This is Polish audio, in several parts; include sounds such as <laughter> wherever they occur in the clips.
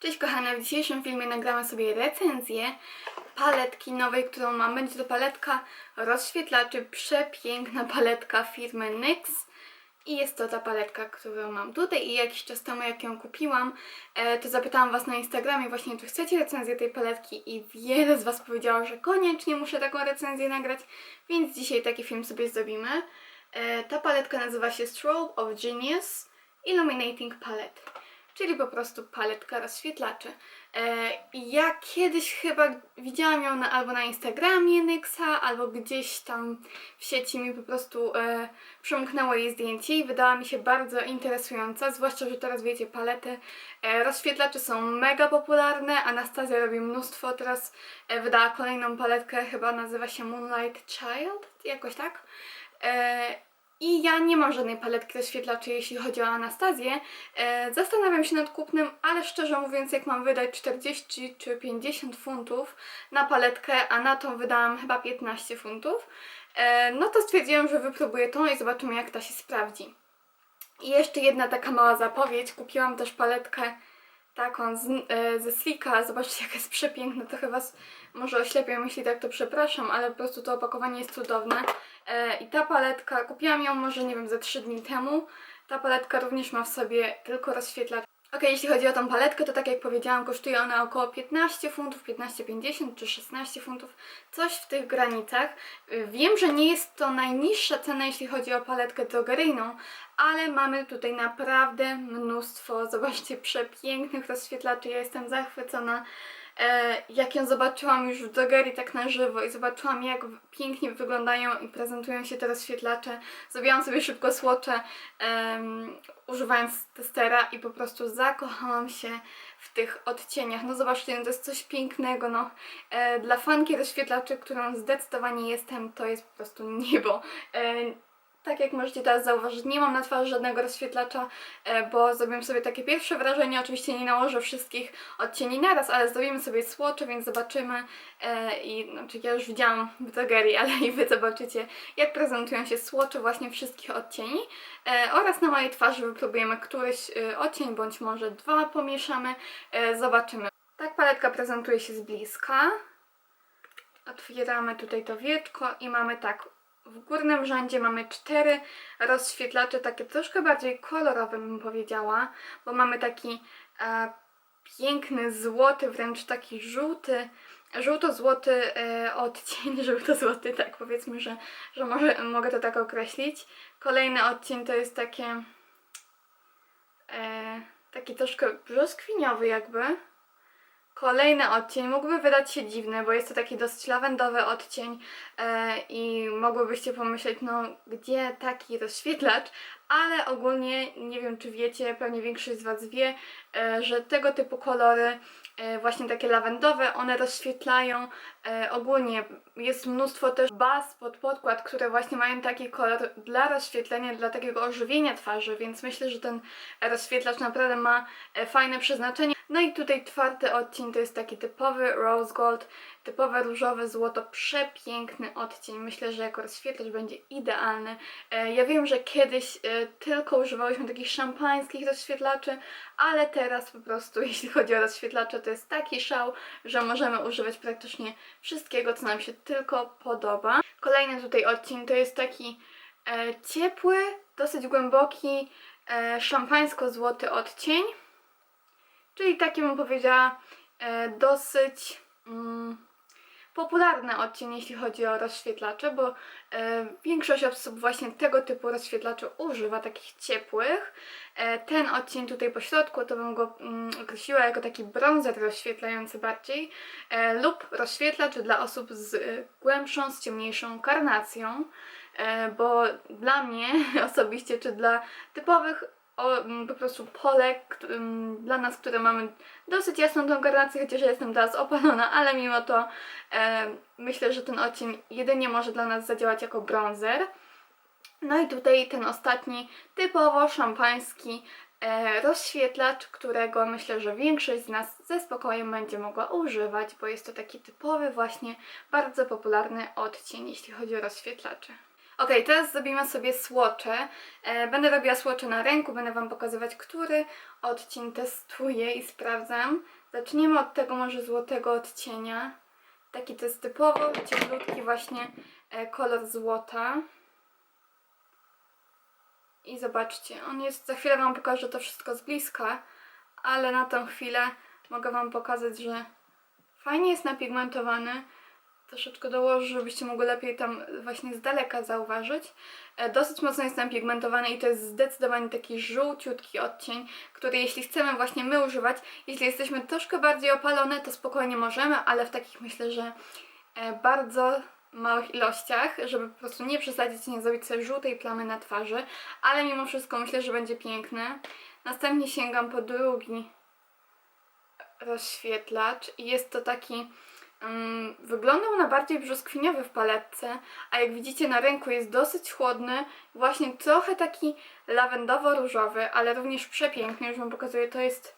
Cześć kochane, w dzisiejszym filmie nagramy sobie recenzję paletki nowej, którą mam. Będzie to paletka rozświetlaczy, przepiękna paletka firmy NYX. I jest to ta paletka, którą mam tutaj i jakiś czas temu jak ją kupiłam, e, to zapytałam Was na Instagramie właśnie, czy chcecie recenzję tej paletki i wiele z Was powiedziało, że koniecznie muszę taką recenzję nagrać, więc dzisiaj taki film sobie zrobimy. E, ta paletka nazywa się Strobe of Genius Illuminating Palette czyli po prostu paletka rozświetlaczy. E, ja kiedyś chyba widziałam ją na, albo na Instagramie Nyxa, albo gdzieś tam w sieci mi po prostu e, jej zdjęcie i wydała mi się bardzo interesująca, zwłaszcza, że teraz wiecie, palety e, są mega popularne, Anastazja robi mnóstwo, teraz e, wydała kolejną paletkę, chyba nazywa się Moonlight Child, jakoś tak. E, i ja nie mam żadnej paletki rozświetlaczy, jeśli chodzi o Anastazję. E, zastanawiam się nad kupnem, ale szczerze mówiąc, jak mam wydać 40 czy 50 funtów na paletkę, a na tą wydałam chyba 15 funtów, e, no to stwierdziłam, że wypróbuję tą i zobaczymy, jak ta się sprawdzi. I jeszcze jedna taka mała zapowiedź. Kupiłam też paletkę taką z, e, ze Slika. Zobaczcie, <laughs> jaka jest przepiękna. Trochę Was może oślepię, jeśli tak to przepraszam, ale po prostu to opakowanie jest cudowne. E, I ta paletka, kupiłam ją może, nie wiem, ze 3 dni temu. Ta paletka również ma w sobie tylko rozświetlacz. Ok, jeśli chodzi o tą paletkę, to tak jak powiedziałam, kosztuje ona około 15 funtów, 15,50 czy 16 funtów, coś w tych granicach. Wiem, że nie jest to najniższa cena, jeśli chodzi o paletkę drogeryjną, ale mamy tutaj naprawdę mnóstwo, zobaczcie, <laughs> przepięknych rozświetlaczy. Ja jestem zachwycona. E, jak ją zobaczyłam już w drogerii tak na żywo i zobaczyłam jak pięknie wyglądają i prezentują się te rozświetlacze, zrobiłam sobie szybko słocze em, używając testera i po prostu zakochałam się w tych odcieniach. No zobaczcie, no to jest coś pięknego, no. E, dla fanki rozświetlaczy, którą zdecydowanie jestem, to jest po prostu niebo. E, tak jak możecie teraz zauważyć, nie mam na twarzy żadnego rozświetlacza, e, bo zrobiłem sobie takie pierwsze wrażenie. Oczywiście nie nałożę wszystkich odcieni naraz, ale zrobimy sobie słocze, więc zobaczymy. E, I znaczy ja już widziałam w drogerii, ale i wy zobaczycie, jak prezentują się słocze właśnie wszystkich odcieni. E, oraz na mojej twarzy wypróbujemy któryś odcień, bądź może dwa pomieszamy. Zobaczymy. Tak paletka prezentuje się z bliska. Otwieramy tutaj to wieczko i mamy tak, w górnym rzędzie mamy cztery rozświetlacze, takie troszkę bardziej kolorowe bym powiedziała, bo mamy taki e, piękny, złoty, wręcz taki żółty, żółto-złoty e, odcień, <laughs> żółto-złoty, tak powiedzmy, że, że może mogę to tak określić. Kolejny odcień to jest takie e, taki troszkę brzoskwiniowy jakby. Kolejny odcień mógłby wydać się dziwny, bo jest to taki dosyć lawendowy odcień e, i mogłybyście pomyśleć, no gdzie taki rozświetlacz, ale ogólnie nie wiem czy wiecie, pewnie większość z Was wie, e, że tego typu kolory, e, właśnie takie lawendowe, one rozświetlają e, ogólnie. Jest mnóstwo też baz pod podkład, które właśnie mają taki kolor dla rozświetlenia, dla takiego ożywienia twarzy, więc myślę, że ten rozświetlacz naprawdę ma fajne przeznaczenie. No i tutaj czwarty odcień to jest taki typowy rose gold, typowe różowe złoto, przepiękny odcień. Myślę, że jako rozświetlacz będzie idealny. Ja wiem, że kiedyś tylko używałyśmy takich szampańskich rozświetlaczy, ale teraz po prostu, <laughs> jeśli chodzi o rozświetlacze, to jest taki szał, że możemy używać praktycznie wszystkiego, co nam się tylko podoba. Kolejny tutaj odcień to jest taki e, ciepły, dosyć głęboki, e, szampańsko-złoty odcień. Czyli taki bym powiedziała e, dosyć mm, popularny odcień, jeśli chodzi o rozświetlacze, bo e, większość osób właśnie tego typu rozświetlaczy używa, takich ciepłych. E, ten odcień tutaj po środku to bym go mm, określiła jako taki brązer rozświetlający bardziej e, lub rozświetlacz dla osób z głębszą, z ciemniejszą karnacją. Bo dla mnie <laughs> osobiście, czy dla typowych o, m, po prostu Polek, któ- m, dla nas, które mamy dosyć jasną tą karnację, chociaż ja jestem teraz opalona, ale mimo to e, myślę, że ten odcień jedynie może dla nas zadziałać jako bronzer. No i tutaj ten ostatni, typowo szampański e, rozświetlacz, którego myślę, że większość z nas ze spokojem będzie mogła używać, bo jest to taki typowy właśnie, bardzo popularny odcień, jeśli chodzi o rozświetlacze. Okej, teraz zrobimy sobie słocze. E, będę robiła słocze na ręku, będę Wam pokazywać, który odcień testuję i sprawdzam. Zaczniemy od tego może złotego odcienia. Taki to jest typowo cieplutki właśnie e, kolor złota. I zobaczcie, on jest, za chwilę Wam pokażę to wszystko z bliska, ale na tą chwilę mogę Wam pokazać, że fajnie jest napigmentowany. Troszeczkę dołożę, żebyście mogli lepiej tam właśnie z daleka zauważyć. E, Dosyć mocno jest napigmentowany i to jest zdecydowanie taki żółciutki odcień, który jeśli chcemy właśnie my używać, jeśli jesteśmy troszkę bardziej opalone, to spokojnie możemy, ale w takich myślę, że e, bardzo małych ilościach, żeby po prostu nie przesadzić i nie zrobić sobie żółtej plamy na twarzy, ale mimo wszystko myślę, że będzie piękny. Następnie sięgam po drugi rozświetlacz i jest to taki wyglądał na bardziej brzoskwiniowy w paletce, a jak widzicie na ręku jest dosyć chłodny, właśnie trochę taki lawendowo-różowy, ale również przepiękny, już Wam pokazuję, to jest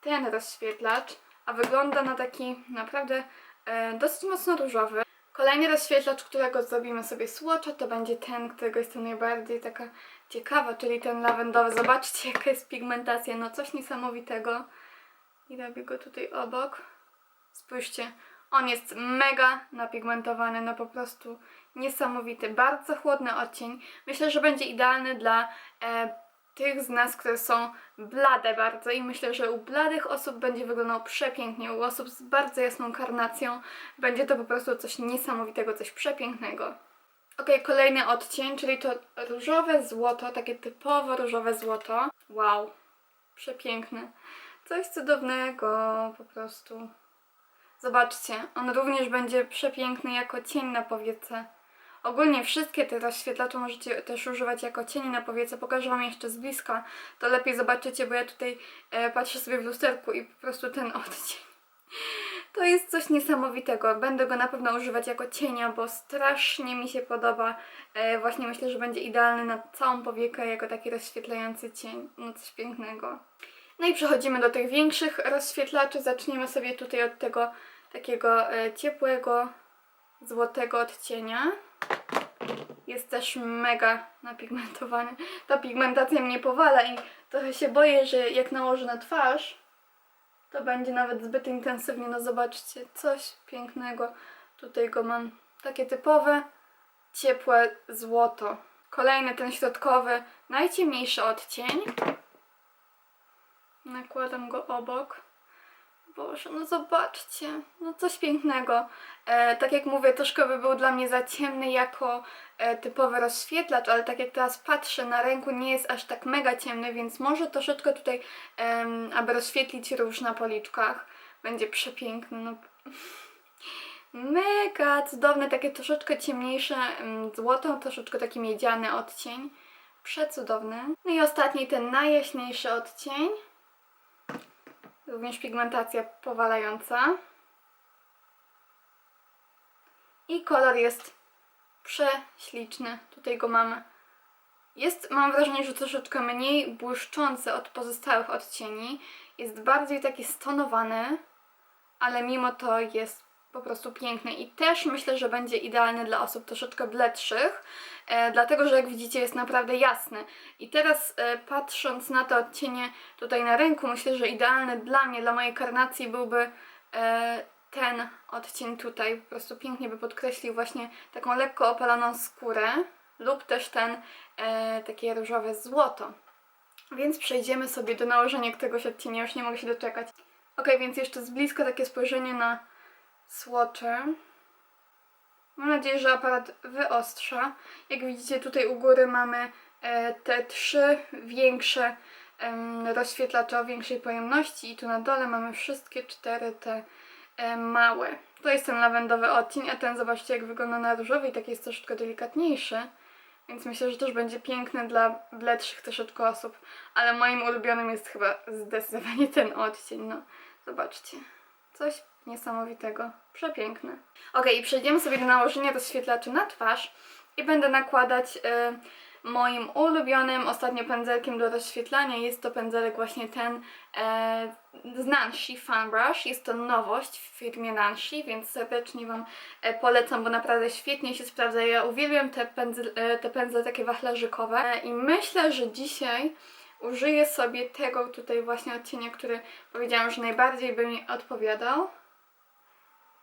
ten rozświetlacz, a wygląda na taki naprawdę e, dosyć mocno różowy. Kolejny rozświetlacz, którego zrobimy sobie słocza, to będzie ten, którego jestem najbardziej taka ciekawa, czyli ten lawendowy. Zobaczcie, jaka jest pigmentacja, no coś niesamowitego. I robię go tutaj obok. Spójrzcie, on jest mega napigmentowany, no po prostu niesamowity, bardzo chłodny odcień. Myślę, że będzie idealny dla e, tych z nas, które są blade bardzo i myślę, że u bladych osób będzie wyglądał przepięknie, u osób z bardzo jasną karnacją będzie to po prostu coś niesamowitego, coś przepięknego. Ok, kolejny odcień, czyli to różowe złoto, takie typowo różowe złoto. Wow, przepiękne. Coś cudownego po prostu. Zobaczcie, on również będzie przepiękny jako cień na powiece. Ogólnie wszystkie te rozświetlacze możecie też używać jako cieni na powiece. Pokażę Wam jeszcze z bliska, to lepiej zobaczycie, bo ja tutaj e, patrzę sobie w lusterku i po prostu ten <laughs> odcień. To jest coś niesamowitego. Będę go na pewno używać jako cienia, bo strasznie mi się podoba. E, właśnie myślę, że będzie idealny na całą powiekę jako taki rozświetlający cień. No coś pięknego. No i przechodzimy do tych większych rozświetlaczy. Zaczniemy sobie tutaj od tego takiego e, ciepłego, złotego odcienia. Jest też mega napigmentowany. Ta pigmentacja mnie powala i trochę się boję, że jak nałożę na twarz, to będzie nawet zbyt intensywnie. No zobaczcie, coś pięknego. Tutaj go mam. Takie typowe, ciepłe złoto. Kolejny ten środkowy, najciemniejszy odcień. Nakładam go obok. Boże, no zobaczcie, no coś pięknego. E, tak jak mówię, troszkę by był dla mnie za ciemny jako e, typowy rozświetlacz, ale tak jak teraz patrzę na ręku, nie jest aż tak mega ciemny, więc może troszeczkę tutaj, em, aby rozświetlić róż na policzkach, będzie przepiękny. No. <laughs> Mega cudowne, takie troszeczkę ciemniejsze em, złoto, troszeczkę taki miedziany odcień. Przecudowny. No i ostatni, ten najjaśniejszy odcień. Również pigmentacja powalająca. I kolor jest prześliczny. Tutaj go mamy. Jest, mam wrażenie, że troszeczkę mniej błyszczący od pozostałych odcieni. Jest bardziej taki stonowany, ale mimo to jest po prostu piękny i też myślę, że będzie idealny dla osób troszeczkę bledszych, e, dlatego że jak widzicie jest naprawdę jasny. I teraz e, patrząc na te odcienie tutaj na ręku, myślę, że idealny dla mnie, dla mojej karnacji byłby e, ten odcień tutaj. Po prostu pięknie by podkreślił właśnie taką lekko opaloną skórę lub też ten e, takie różowe złoto. Więc przejdziemy sobie do nałożenia któregoś odcienia, już nie mogę się doczekać. Ok, więc jeszcze z bliska takie spojrzenie na słocze. Mam nadzieję, że aparat wyostrza. Jak widzicie tutaj u góry mamy e, te trzy większe rozświetlacze o większej pojemności i tu na dole mamy wszystkie cztery te e, małe. To jest ten lawendowy odcień, a ten zobaczcie jak wygląda na różowy i taki jest troszeczkę delikatniejszy. Więc myślę, że też będzie piękny dla bledszych troszeczkę osób. Ale moim ulubionym jest chyba zdecydowanie ten odcień. No, zobaczcie. Coś niesamowitego. Przepiękny. Ok, i przejdziemy sobie do nałożenia rozświetlaczy na twarz i będę nakładać y, moim ulubionym ostatnio pędzelkiem do rozświetlania. Jest to pędzelek właśnie ten e, z Nancy Fan Brush. Jest to nowość w firmie Nancy, więc serdecznie Wam e, polecam, bo naprawdę świetnie się sprawdza. Ja uwielbiam te, pędzel, e, te pędzle takie wachlarzykowe e, i myślę, że dzisiaj użyję sobie tego tutaj właśnie odcienia, który powiedziałam, że najbardziej by mi odpowiadał.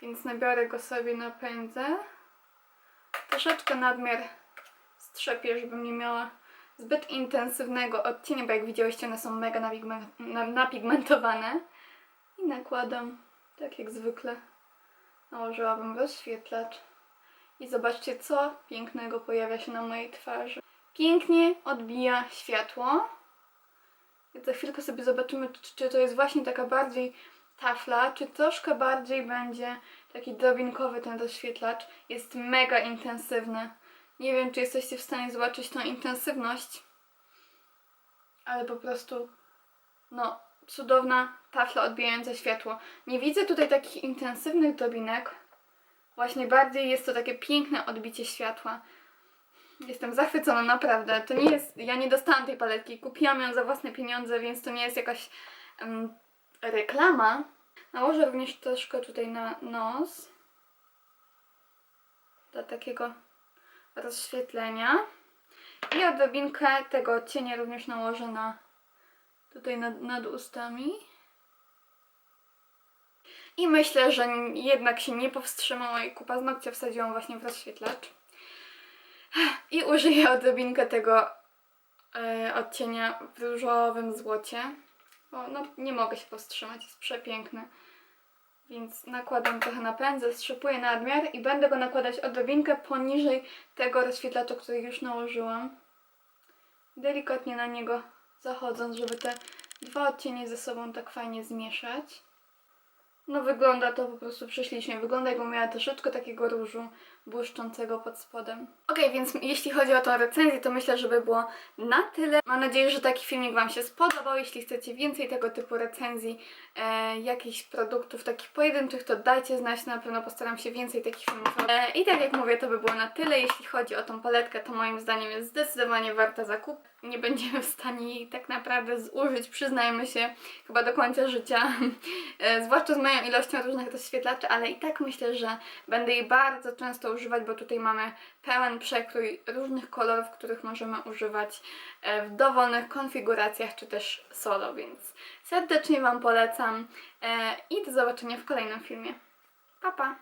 Więc nabiorę go sobie na pędzel. Troszeczkę nadmiar strzepię, żebym nie miała zbyt intensywnego odcienia, bo jak widziałyście, one są mega napigmen- na- napigmentowane. I nakładam, tak jak zwykle, nałożyłabym rozświetlacz. I zobaczcie, co pięknego pojawia się na mojej twarzy. Pięknie odbija światło. Za chwilkę sobie zobaczymy, czy, czy to jest właśnie taka bardziej tafla, czy troszkę bardziej będzie taki drobinkowy ten rozświetlacz. Jest mega intensywny. Nie wiem, czy jesteście w stanie zobaczyć tą intensywność, ale po prostu, no, cudowna tafla odbijająca światło. Nie widzę tutaj takich intensywnych drobinek. Właśnie bardziej jest to takie piękne odbicie światła. Jestem zachwycona, naprawdę. To nie jest. Ja nie dostałam tej paletki. Kupiłam ją za własne pieniądze, więc to nie jest jakaś em, reklama. Nałożę również troszkę tutaj na nos. Do takiego rozświetlenia. I odrobinkę tego cienia również nałożę na tutaj nad, nad ustami. I myślę, że jednak się nie powstrzymał i kupa z nokcia wsadziłam właśnie w rozświetlacz. I użyję odrobinkę tego e, odcienia w różowym złocie. Bo no, nie mogę się powstrzymać, jest przepiękny. Więc nakładam trochę na pędzel, strzepuję nadmiar i będę go nakładać odrobinkę poniżej tego rozświetlacza, który już nałożyłam. Delikatnie na niego zachodząc, żeby te dwa odcienie ze sobą tak fajnie zmieszać. No wygląda to po prostu prześlicznie. Wygląda jakbym miała troszeczkę takiego różu błyszczącego pod spodem. Okej, więc jeśli chodzi o tą recenzję, to myślę, że by było na tyle. Mam nadzieję, że taki filmik Wam się spodobał. Jeśli chcecie więcej tego typu recenzji, e, jakichś produktów takich pojedynczych, to dajcie znać. Na pewno postaram się więcej takich filmów. E, I tak jak mówię, to by było na tyle. Jeśli chodzi o tą paletkę, to moim zdaniem jest zdecydowanie warta zakupu. Nie będziemy w stanie jej tak naprawdę zużyć, przyznajmy się, chyba do końca życia. <laughs> E, zwłaszcza z moją ilością różnych rozświetlaczy, ale i tak myślę, że będę jej bardzo często bo tutaj mamy pełen przekrój różnych kolorów, których możemy używać e, w dowolnych konfiguracjach, czy też solo, więc serdecznie Wam polecam e, i do zobaczenia w kolejnym filmie. Pa, pa!